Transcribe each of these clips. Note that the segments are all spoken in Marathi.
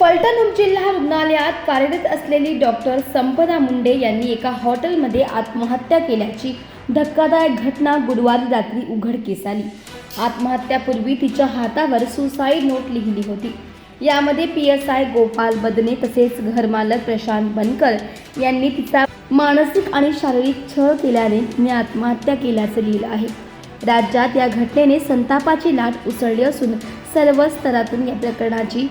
फलटण उपजिल्हा रुग्णालयात कार्यरत असलेली डॉक्टर संपदा मुंडे यांनी एका हॉटेलमध्ये आत्महत्या केल्याची धक्कादायक घटना गुरुवारी रात्री उघडकीस आली. आत्महत्यापूर्वी तिच्या हातावर सुसाईड नोट लिहिली होती. यामध्ये P S I Gopal Badane तसेच घरमालक प्रशांत बनकर यांनी तिचा मानसिक आणि शारीरिक छळ केल्याने तिने आत्महत्या केल्याचं लिहिलं आहे. राज्यात या घटनेने संतापाची लाट उसळली असून सर्व स्तरातून या प्रकरणाची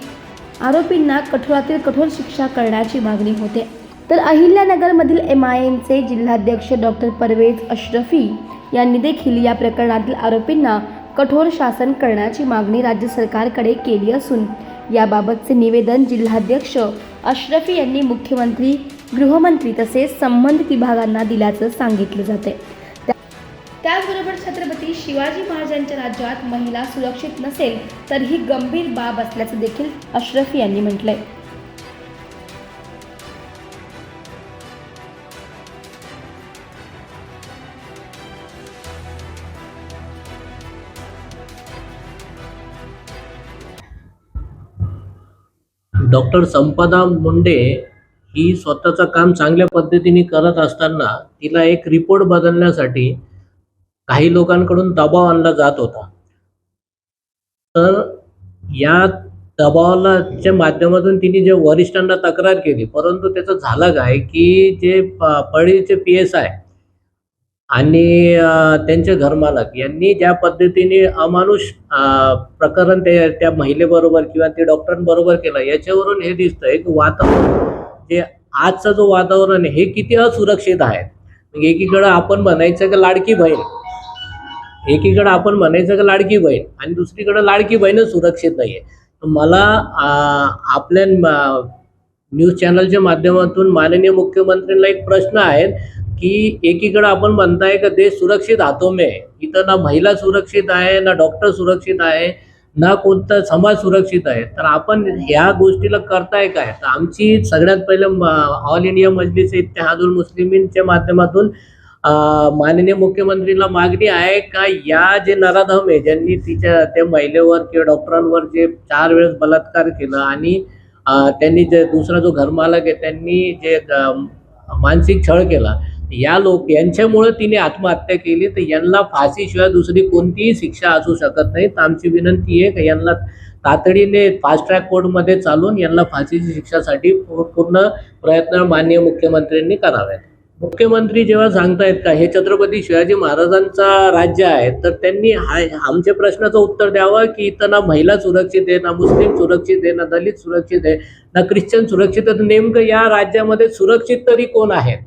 आरोपींना कठोरातील कठोर शिक्षा करण्याची मागणी होते. तर अहिल्यानगरमधील एम आय एमचे जिल्हाध्यक्ष डॉक्टर परवेज अशरफी यांनी देखील या प्रकरणातील आरोपींना कठोर शासन करण्याची मागणी राज्य सरकारकडे केली असून याबाबतचे निवेदन जिल्हाध्यक्ष अशरफी यांनी मुख्यमंत्री गृहमंत्री तसेच संबंधित विभागांना दिल्याचं सांगितलं जाते त्याचबरोबर छत्रपती शिवाजी महाराजांच्या राज्यात महिला सुरक्षित नसेल तर ही गंभीर बाब असल्याचं देखील अशरफी यांनी म्हटलंय. डॉक्टर संपदा मुंडे ही स्वतःचं काम चांगल्या पद्धतीने करत असताना तिला एक रिपोर्ट बदलण्यासाठी काही लोकांकडून दबाव आणला जात होता. तर या दबावाच्या माध्यमातून तिने जे वरिष्ठांना तक्रार केली परंतु त्याचं झालं काय की जे पळीचे पी एस आय आणि त्यांचे घरमालक यांनी ज्या पद्धतीने अमानुष प्रकरण ते त्या महिलेबरोबर किंवा ते डॉक्टरांबरोबर केलं याच्यावरून हे दिसतंय की वातावरण. जे आजचं जो वातावरण आहे हे किती असुरक्षित आहे? म्हणजे एकीकडं आपण म्हणायचं की लाडकी बहीण. एकीकडं आपण म्हणायचं का लाडकी बहीण आणि दुसरीकडं लाडकी बहीणच सुरक्षित नाही आहे मला आपल्या न्यूज चॅनलच्या माध्यमातून माननीय मुख्यमंत्र्यांना एक प्रश्न आहे की एकीकडं आपण म्हणताय का देश सुरक्षित हातो मे इथं ना महिला सुरक्षित आहे ना डॉक्टर सुरक्षित आहे ना कोणता समाज सुरक्षित आहे. तर आपण ह्या गोष्टीला करताय काय? तर आमची सगळ्यात पहिलं ऑल इंडिया मजलिस इत्तेहादुल मुस्लिमींच्या माध्यमातून माननीय मुख्यमंत्रीला मागणी आहे का या जे नराधम आहे ज्यांनी तिच्या त्या महिलेवर किंवा डॉक्टरांवर जे चार वेळेस बलात्कार केला आणि त्यांनी जे दुसरा जो घरमालक आहे त्यांनी जे मानसिक छळ केला या लोक यांच्यामुळे तिने आत्महत्या केली तर यांना फाशीशिवाय दुसरी कोणतीही शिक्षा असू शकत नाही. तर आमची विनंती आहे का यांना तातडीने फास्ट ट्रॅक कोर्टमध्ये चालून यांना फाशीची शिक्षासाठी पूर्ण प्रयत्न माननीय मुख्यमंत्र्यांनी करावेत. मुख्यमंत्री जेव्हा सांगतायत का हे छत्रपती शिवाजी महाराजांचा राज्य आहे तर त्यांनी हा आमच्या प्रश्नाचं उत्तर द्यावं की इथं ना महिला सुरक्षित आहे ना मुस्लिम सुरक्षित आहे ना दलित सुरक्षित आहे ना ख्रिश्चन सुरक्षित आहे तर नेमकं या राज्यामध्ये सुरक्षित तरी कोण आहेत?